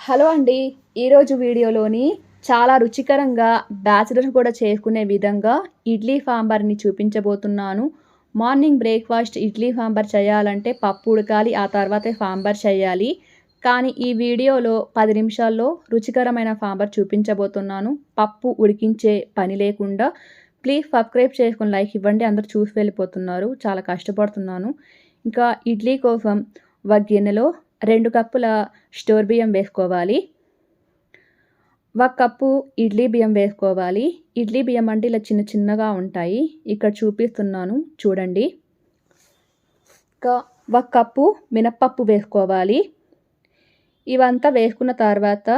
Hello అండి. ఈరోజు వీడియోలోని చాలా రుచికరంగా బ్యాచిలర్ కూడా చేసుకునే విధంగా ఇడ్లీ సాంబార్ని చూపించబోతున్నాను. మార్నింగ్ బ్రేక్ఫాస్ట్ ఇడ్లీ సాంబార్ చేయాలంటే పప్పు ఉడకాలి ఆ తర్వాతే సాంబార్ చేయాలి. కానీ ఈ వీడియోలో పది నిమిషాల్లో రుచికరమైన సాంబార్ చూపించబోతున్నాను. పప్పు ఉడికించే పని లేకుండా ప్లీజ్ సబ్స్క్రైబ్ చేసుకుని లైక్ ఇవ్వండి. అందరు చూసి వెళ్ళిపోతున్నారు. చాలా కష్టపడుతున్నాను. ఇంకా ఇడ్లీ కోసం ఒక గిన్నెలో రెండు కప్పుల స్టోర్ బియ్యం వేసుకోవాలి. ఒక కప్పు ఇడ్లీ బియ్యం వేసుకోవాలి. ఇడ్లీ బియ్యం అంటే ఇలా చిన్న చిన్నగా ఉంటాయి. ఇక్కడ చూపిస్తున్నాను చూడండి. ఒక కప్పు మినప్పప్పు వేసుకోవాలి. ఇవంతా వేసుకున్న తర్వాత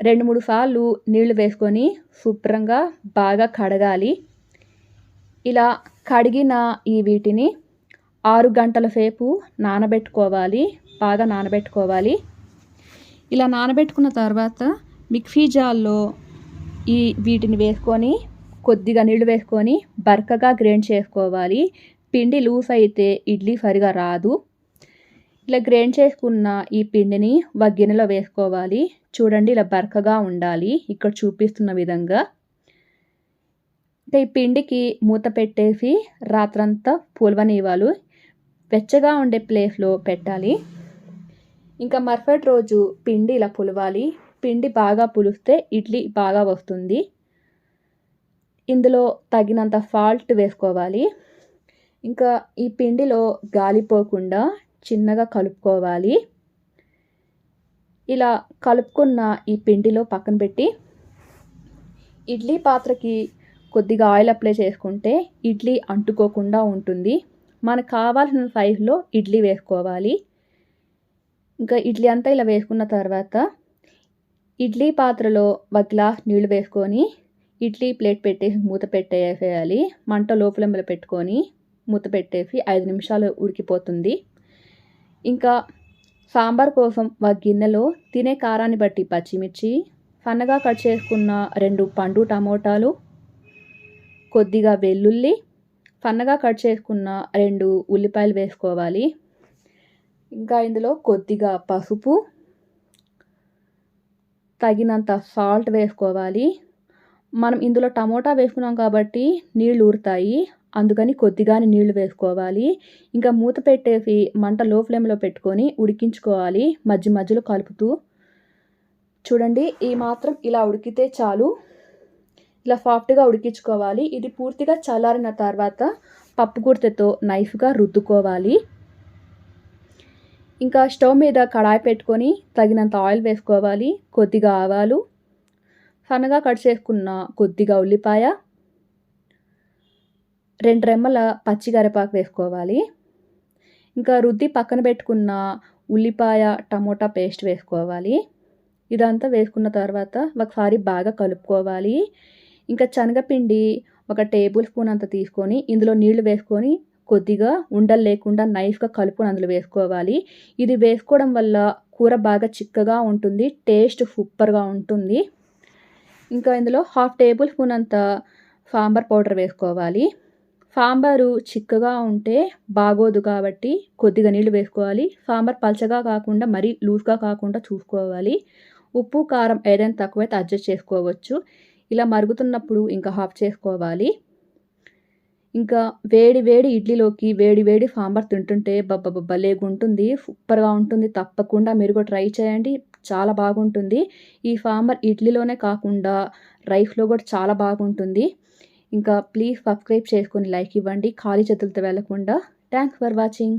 రెండు మూడు సార్లు నీళ్ళు వేసుకొని శుభ్రంగా బాగా కడగాలి. ఇలా కడిగిన ఈ వీటిని ఆరు గంటల సేపు నానబెట్టుకోవాలి బాగా నానబెట్టుకోవాలి. ఇలా నానబెట్టుకున్న తర్వాత మిక్సీ జార్లో ఈ వీటిని వేసుకొని కొద్దిగా నీళ్ళు వేసుకొని బరకగా గ్రైండ్ చేసుకోవాలి. పిండి లూస్ అయితే ఇడ్లీ సరిగా రాదు. ఇలా గ్రైండ్ చేసుకున్న ఈ పిండిని ఒక గిన్నెలో వేసుకోవాలి. చూడండి ఇలా బరకగా ఉండాలి. ఇక్కడ చూపిస్తున్న విధంగా. ఈ పిండికి మూత పెట్టేసి రాత్రంతా పులవనివ్వాలి. వెచ్చగా ఉండే ప్లేస్లో పెట్టాలి. ఇంకా మర్ఫట్ రోజు పిండి ఇలా పులవాలి. పిండి బాగా పులిస్తే ఇడ్లీ బాగా వస్తుంది. ఇందులో తగినంత ఫాల్ట్ వేసుకోవాలి. ఇంకా ఈ పిండిలో గాలిపోకుండా చిన్నగా కలుపుకోవాలి. ఇలా కలుపుకున్న ఈ పిండిలో పక్కన పెట్టి ఇడ్లీ పాత్రకి కొద్దిగా ఆయిల్ అప్లై చేసుకుంటే ఇడ్లీ అంటుకోకుండా ఉంటుంది. మనకు కావాల్సిన సైజులో ఇడ్లీ వేసుకోవాలి. ఇంకా ఇడ్లీ అంతా ఇలా వేసుకున్న తర్వాత ఇడ్లీ పాత్రలో ఒక గ్లాస్ నీళ్ళు వేసుకొని ఇడ్లీ ప్లేట్ పెట్టేసి మూత పెట్టేసేయాలి. మంట లోపల పెట్టుకొని మూత పెట్టేసి ఐదు నిమిషాలు ఉడికిపోతుంది. ఇంకా సాంబార్ కోసం ఒక గిన్నెలో తినే కారాన్ని బట్టి పచ్చిమిర్చి సన్నగా కట్ చేసుకున్న రెండు పండు టమోటాలు కొద్దిగా వెల్లుల్లి సన్నగా కట్ చేసుకున్న రెండు ఉల్లిపాయలు వేసుకోవాలి. ఇంకా ఇందులో కొద్దిగా పసుపు తగినంత సాల్ట్ వేసుకోవాలి. మనం ఇందులో టమోటా వేసుకున్నాం కాబట్టి నీళ్ళు ఊరుతాయి. అందుకని కొద్దిగానే నీళ్ళు వేసుకోవాలి. ఇంకా మూత పెట్టేసి మంట లో ఫ్లేమ్లో పెట్టుకొని ఉడికించుకోవాలి. మధ్య మధ్యలో కలుపుతూ. చూడండి ఈ మాత్రం ఇలా ఉడికితే చాలు. ఇలా సాఫ్ట్గా ఉడికించుకోవాలి. ఇది పూర్తిగా చల్లారిన తర్వాత పప్పు నైఫ్గా రుద్దుకోవాలి. ఇంకా స్టవ్ మీద కడాయి పెట్టుకొని తగినంత ఆయిల్ వేసుకోవాలి. కొద్దిగా ఆవాలు సన్నగా కట్ చేసుకున్న కొద్దిగా ఉల్లిపాయ రెండు రెమ్మల పచ్చిగరపాకు వేసుకోవాలి. ఇంకా రుద్ది పక్కన పెట్టుకున్న ఉల్లిపాయ టమోటా పేస్ట్ వేసుకోవాలి. ఇదంతా వేసుకున్న తర్వాత ఒకసారి బాగా కలుపుకోవాలి. ఇంకా శనగపిండి ఒక టేబుల్ స్పూన్ అంత తీసుకొని ఇందులో నీళ్ళు వేసుకొని కొద్దిగా ఉండలు లేకుండా నైఫ్గా కలుపుని అందులో వేసుకోవాలి. ఇది వేసుకోవడం వల్ల కూర బాగా చిక్కగా ఉంటుంది టేస్ట్ సూపర్గా ఉంటుంది. ఇంకా ఇందులో హాఫ్ టేబుల్ స్పూన్ అంత సాంబార్ పౌడర్ వేసుకోవాలి. సాంబారు చిక్కగా ఉంటే బాగోదు కాబట్టి కొద్దిగా నీళ్ళు వేసుకోవాలి. సాంబార్ పలచగా కాకుండా మరీ లూజ్గా కాకుండా చూసుకోవాలి. ఉప్పు కారం ఏదైనా తక్కువైతే అడ్జస్ట్ చేసుకోవచ్చు. ఇలా మరుగుతున్నప్పుడు ఇంకా హాఫ్ చేసుకోవాలి. ఇంకా వేడి వేడి ఇడ్లీలోకి వేడి వేడి సాంబార్ తింటుంటే బబ్బ భలేగుంటుంది సూపర్గా ఉంటుంది. తప్పకుండా మీరు కూడా ట్రై చేయండి. చాలా బాగుంటుంది. ఈ సాంబార్ ఇడ్లీలోనే కాకుండా రైస్లో కూడా చాలా బాగుంటుంది. ఇంకా ప్లీజ్ సబ్స్క్రైబ్ చేసుకొని లైక్ ఇవ్వండి. ఖాళీ చేతులతో వెళ్ళకుండా. Thanks for watching